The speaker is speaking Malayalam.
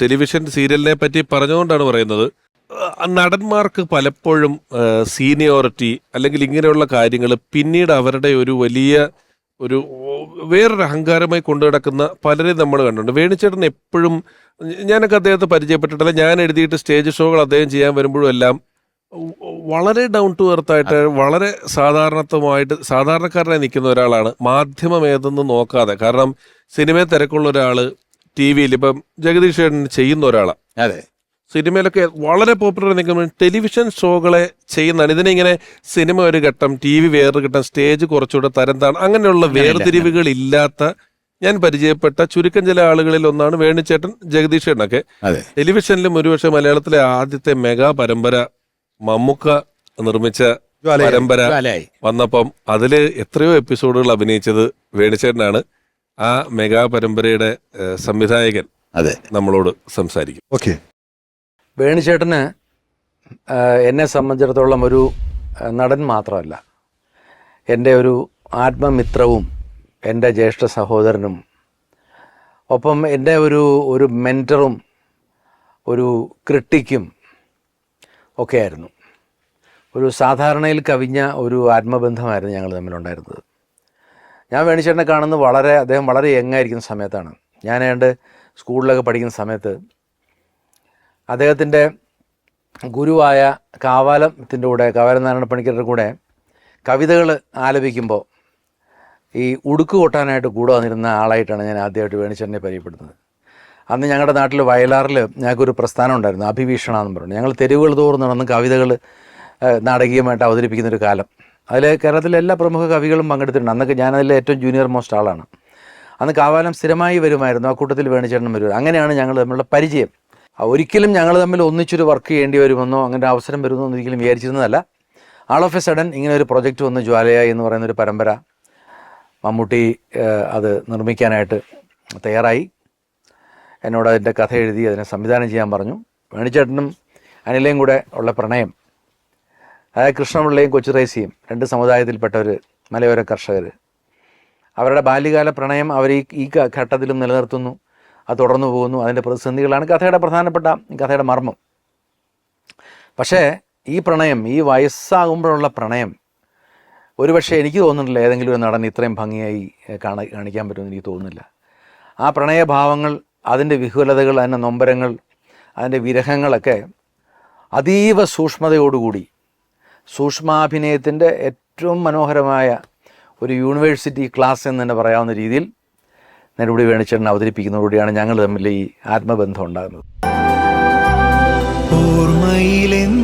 ടെലിവിഷൻ സീരിയലിനെ പറ്റി പറഞ്ഞുകൊണ്ടാണ് പറയുന്നത്. നടന്മാർക്ക് പലപ്പോഴും സീനിയോറിറ്റി അല്ലെങ്കിൽ ഇങ്ങനെയുള്ള കാര്യങ്ങൾ പിന്നീട് അവരുടെ ഒരു വലിയ ഒരു വേറൊരു അഹങ്കാരമായി കൊണ്ടു നടക്കുന്ന പലരെയും നമ്മൾ കണ്ടിട്ടുണ്ട്. വേണിച്ചേട്ടൻ എപ്പോഴും ഞാനൊക്കെ അദ്ദേഹത്തെ പരിചയപ്പെട്ടിട്ടില്ല ഞാൻ എഴുതിയിട്ട് സ്റ്റേജ് ഷോകൾ അദ്ദേഹം ചെയ്യാൻ വരുമ്പോഴും എല്ലാം വളരെ ഡൗൺ ടു എർത്തായിട്ട് വളരെ സാധാരണത്വമായിട്ട് സാധാരണക്കാരനായി നിൽക്കുന്ന ഒരാളാണ്. മാധ്യമം ഏതെന്ന് നോക്കാതെ കാരണം സിനിമയെ തിരക്കുള്ള ഒരാൾ ടി വിയിൽ ഇപ്പം ജഗദീഷ് ചേട്ടൻ ചെയ്യുന്ന ഒരാളാണ് അതെ. സിനിമയിലൊക്കെ വളരെ പോപ്പുലർ നിൽക്കുമ്പോൾ ടെലിവിഷൻ ഷോകളെ ചെയ്യുന്നതാണ്. ഇതിനെ ഇങ്ങനെ സിനിമ ഒരു ഘട്ടം ടി വി വേറൊരു ഘട്ടം സ്റ്റേജ് കുറച്ചുകൂടെ തരംതാണ്. അങ്ങനെയുള്ള വേർതിരിവുകൾ ഇല്ലാത്ത ഞാൻ പരിചയപ്പെട്ട ചുരുക്കം ചില ആളുകളിൽ ഒന്നാണ് വേണുചേട്ടൻ ജഗദീഷ് ഒക്കെ ടെലിവിഷനിലും ഒരുപക്ഷെ മലയാളത്തിലെ ആദ്യത്തെ മെഗാ പരമ്പര മമ്മുക്ക നിർമ്മിച്ച പരമ്പര. വന്നപ്പം അതിൽ എത്രയോ എപ്പിസോഡുകൾ അഭിനയിച്ചത് വേണിച്ചേട്ടനാണ് ആ മെഗാ പരമ്പരയുടെ ഏഹ്, സംവിധായകൻ അതെ. നമ്മളോട് സംസാരിക്കും. ഓക്കെ. വേണുചേട്ടന് ആ, എന്നെ സംബന്ധിച്ചിടത്തോളം ഒരു ആ, നടൻ മാത്രമല്ല. എന്റെ ഒരു ആത്മമിത്രവും എന്റെ ജ്യേഷ്ഠ സഹോദരനും ഒപ്പം എന്റെ ഒരു ഒരു മെന്ററും ഒരു ക്രിട്ടിക്കും ഒക്കെയായിരുന്നു. ഒരു സാധാരണയിൽ കവിഞ്ഞ ഒരു ആത്മബന്ധമായിരുന്നു ഞങ്ങൾ തമ്മിലുണ്ടായിരുന്നത്. ഞാൻ വേണിച്ചേട്ടനെ കാണുന്നത് വളരെ അദ്ദേഹം വളരെ യങ്ങായിരിക്കുന്ന സമയത്താണ്. ഞാൻ ഏതാണ്ട് സ്കൂളിലൊക്കെ പഠിക്കുന്ന സമയത്ത് അദ്ദേഹത്തിന്റെ ഗുരുവായ കാവാലത്തിന്റെ കൂടെ കാവാലം നാരായണ പണിക്കരുടെ കൂടെ കവിതകൾ ആലപിക്കുമ്പോൾ ഈ ഉടുക്ക് കൊട്ടാനായിട്ട് കൂടെ വന്നിരുന്ന ആളായിട്ടാണ് ഞാൻ ആദ്യമായിട്ട് വേണിച്ചേട്ടനെ പരിചയപ്പെടുന്നത്. അന്ന് ഞങ്ങളുടെ നാട്ടിൽ വയലാറിൽ ഞങ്ങൾക്കൊരു പ്രസ്ഥാനം ഉണ്ടായിരുന്നു അഭിവീഷണ എന്ന് പറഞ്ഞു. ഞങ്ങൾ തെരുവുകൾ തോറും നടന്ന് കവിതകൾ നാടകീയമായിട്ട് അവതരിപ്പിക്കുന്നൊരു കാലം. അതിൽ കേരളത്തിലെ എല്ലാ പ്രമുഖ കവികളും പങ്കെടുത്തിട്ടുണ്ട്. അന്നൊക്കെ ഞാനതിലെ ഏറ്റവും ജൂനിയർ മോസ്റ്റ് ആളാണ്. അന്ന് കാവാലം സ്ഥിരമായി വരുമായിരുന്നു. ആ കൂട്ടത്തിൽ വേണിച്ചേട്ടൻ വരുമായിരുന്നു. അങ്ങനെയാണ് ഞങ്ങൾ തമ്മിലുള്ള പരിചയം. ഒരിക്കലും ഞങ്ങൾ തമ്മിൽ ഒന്നിച്ചൊരു വർക്ക് ചെയ്യേണ്ടി വരുമെന്നോ അങ്ങനെ അവസരം വരുമെന്നോ ഒന്നിരിക്കലും വിചാരിച്ചിരുന്നതല്ല. ആൾ ഓഫ് എ സഡൻ ഇങ്ങനെ ഒരു പ്രൊജക്റ്റ് വന്ന് ജ്വാലയ എന്ന് പറയുന്ന ഒരു പരമ്പര മമ്മൂട്ടി അത് നിർമ്മിക്കാനായിട്ട് തയ്യാറായി. എന്നോട് അതിന്റെ കഥ എഴുതി അതിനെ സംവിധാനം ചെയ്യാൻ പറഞ്ഞു. വേണിച്ചേട്ടനും അനിലയും കൂടെ ഉള്ള പ്രണയം അതായത് കൃഷ്ണപിള്ളയും കൊച്ചുറേസിയും രണ്ട് സമുദായത്തിൽപ്പെട്ടവർ മലയോര കർഷകർ അവരുടെ ബാല്യകാല പ്രണയം അവർ ഈ ഈ ഘട്ടത്തിലും നിലനിർത്തുന്നു അത് തുടർന്നു പോകുന്നു അതിന്റെ പ്രതിസന്ധികളാണ് കഥയുടെ പ്രധാനപ്പെട്ട കഥയുടെ മർമ്മം. പക്ഷേ ഈ പ്രണയം ഈ വയസ്സാകുമ്പോഴുള്ള പ്രണയം ഒരുപക്ഷെ എനിക്ക് തോന്നുന്നില്ല ഏതെങ്കിലും ഒരു നടൻ ഇത്രയും ഭംഗിയായി കാണ കാണിക്കാൻ പറ്റുമെന്ന് എനിക്ക് തോന്നുന്നില്ല. ആ പ്രണയഭാവങ്ങൾ അതിന്റെ വിഹുലതകൾ അതിന്റെ നൊമ്പരങ്ങൾ അതിന്റെ വിരഹങ്ങളൊക്കെ അതീവ സൂക്ഷ്മതയോടുകൂടി സൂക്ഷ്മാഭിനയത്തിന്റെ ഏറ്റവും മനോഹരമായ ഒരു യൂണിവേഴ്സിറ്റി ക്ലാസ് എന്ന് തന്നെ പറയാവുന്ന രീതിയിൽ നെടുപടി വേണിച്ചേട്ടൻ അവതരിപ്പിക്കുന്നതോടുകൂടിയാണ് ഞങ്ങൾ തമ്മിൽ ഈ ആത്മബന്ധം ഉണ്ടാകുന്നത്. ഓർമ്മയിലെന്നും